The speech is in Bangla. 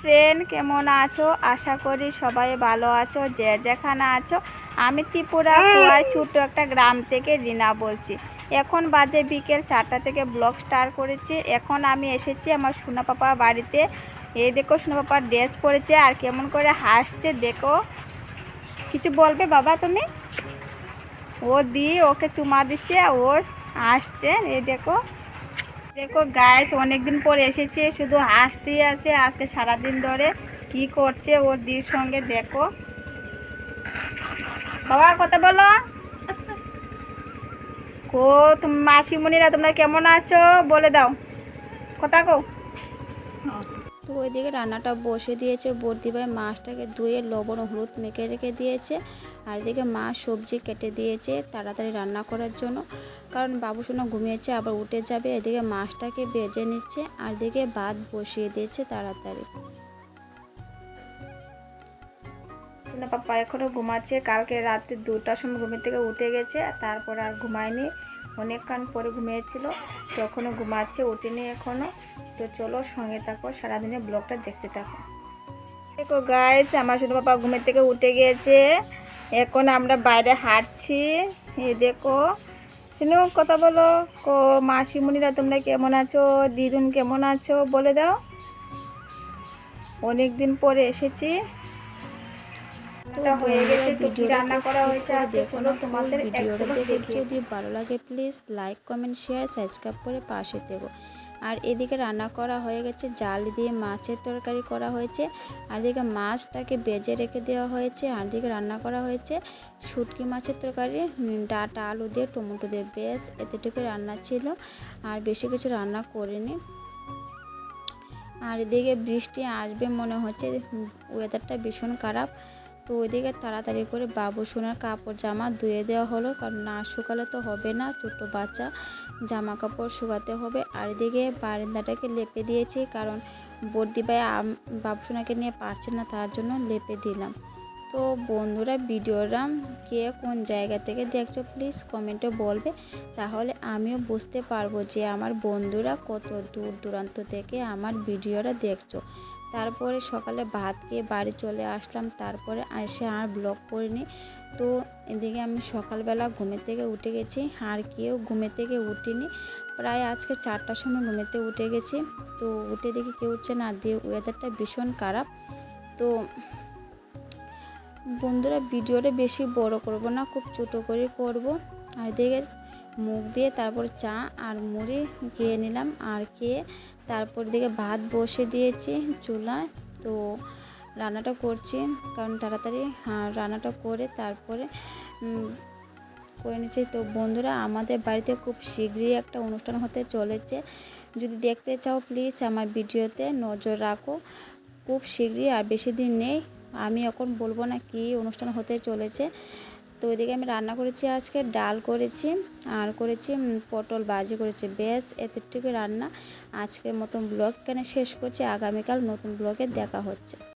ফ্রেন্ড কেমন আছো? আশা করি সবাই ভালো আছো যে যেখানে আছো। আমি ত্রিপুরা কুয়ায় ছোট্ট একটা গ্রাম থেকে রিনা বলছি। এখন বাজে বিকেল চারটা থেকে ব্লগ স্টার্ট করেছি। এখন আমি এসেছি আমার সোনা পাপার বাড়িতে। এই দেখো সোনা পাপার ড্রেস পরেছে আর কেমন করে হাসছে দেখো। কিছু বলবে বাবা তুমি? ও দি ওকে চুমা দিচ্ছে ও আসছে এই দেখো। দেখো গাইস অনেকদিন পর এসেছে, শুধু হাসতেই আছে, আজকে সারাদিন ধরে কি করছে ওর দির সঙ্গে দেখো। বাবা কথা বলো। কো মাসিমণিরা তোমরা কেমন আছো? বলে দাও। কথা কো তো ওইদিকে রান্নাটা বসে দিয়েছে। বর্দি ভাই মাছটাকে ধুয়ে লবণ হলুদ মেখে রেখে দিয়েছে। আর এদিকে মা সবজি কেটে দিয়েছে তাড়াতাড়ি রান্না করার জন্য। কারণ বাবু সোনা ঘুমিয়েছে, আবার উঠে যাবে। এদিকে মাছটাকে বেজে নিচ্ছে আর এদিকে ভাত বসিয়ে দিয়েছে তাড়াতাড়ি। না পাপা এখনও ঘুমাচ্ছে। কালকে রাতে দুটার সময় ঘুমের থেকে উঠে গেছে, তারপর আর ঘুমায়নি। অনেকক্ষণ পরে ঘুমিয়েছিল তো এখনও ঘুমাচ্ছে উঠেনি এখনও তো চলো সঙ্গে থাকো, সারাদিনে ব্লগটা দেখতে থাকো। দেখো গাইস আমার শুধু বাবা ঘুমের থেকে উঠে গিয়েছে। এখন আমরা বাইরে হাঁটছি। এই দেখো শুনো কথা বলো। কো, মাসিমণিরা তোমরা কেমন আছো? দিদুন কেমন আছো? বলে দাও। অনেক দিন পরে এসেছি। রান্নাটা হয়ে গেছে তো কি রান্না করা হয়েছে আজকে চলো তোমাদের ভিডিওটা দেখে যদি ভালো লাগে please like comment share subscribe করে পাশে দেবো আর এদিকে রান্না করা হয়ে গেছে জাল দিয়ে মাছের তরকারি করা হয়েছে আর এদিকে মাছটাকে বেজে রেখে দেওয়া হয়েছে আর এদিকে রান্না করা হয়েছে শুটকি মাছের তরকারি ডাটা আলু দিয়ে টমেটো দিয়ে বেশ এতটুকু রান্না ছিল আর বেশি কিছু রান্না করিনি। আর এদিকে বৃষ্টি আসবে মনে হচ্ছে ওয়েদারটা ভীষণ খারাপ তো ওইদিকে তাড়াতাড়ি করে বাবু সোনার কাপড় জামা ধুয়ে দেওয়া হলো। কারণ না শুকালে তো হবে না, ছোটো বাচ্চা, জামা কাপড় শুকাতে হবে। আর এদিকে বারান্দাটাকে লেপে দিয়েছি, কারণ বর্দি ভাই বাবু সোনাকে নিয়ে পারছে না, তার জন্য লেপে দিলাম। তো বন্ধুরা, ভিডিওটা কে কোন জায়গা থেকে দেখছ প্লিজ কমেন্টে বলবে। তাহলে আমিও বুঝতে পারব যে আমার বন্ধুরা কত দূর দূরান্ত থেকে আমার ভিডিওটা দেখছ। তারপরে সকালে ভাত খেয়ে বাড়ি চলে আসলাম। তারপরে এসে আর ব্লগ করিনি। তো এদিকে আমি সকালবেলা ঘুমে থেকে উঠে গেছি। আর কেউ ঘুমে থেকে উঠিনি। প্রায় আজকে চারটার সময় ঘুমেতে উঠে গেছি। তো উঠে দেখি কেউ উঠছে না। দিয়ে ওয়েদারটা ভীষণ খারাপ। তো বন্ধুরা, ভিডিওটা বেশি বড় করব না, খুব ছোটো করে করব। আর দেখে মুখ দিয়ে তারপর চা আর মুড়ি খেয়ে নিলাম আর খেয়ে তারপর দিকে ভাত বসে দিয়েছি চুলায়। তো রান্নাটা করছি কারণ তাড়াতাড়ি হ্যাঁ রান্নাটা করে তারপরে করে নিচ্ছি। তো বন্ধুরা, আমাদের বাড়িতে খুব শীঘ্রই একটা অনুষ্ঠান হতে চলেছে। যদি দেখতে চাও প্লিজ আমার ভিডিওতে নজর রাখো। খুব শীঘ্রই আর বেশি দিন নেই। আমি এখন বলব না কি অনুষ্ঠান হতে চলেছে। তো ওইদিকে আমি রান্না করেছি আজকে, ডাল করেছি, আর করেছি পটল বাজি করেছি। বেশ এতটুকু রান্না। আজকের মতন ব্লগ কেন শেষ করছি। আগামীকাল নতুন ব্লগে দেখা হচ্ছে।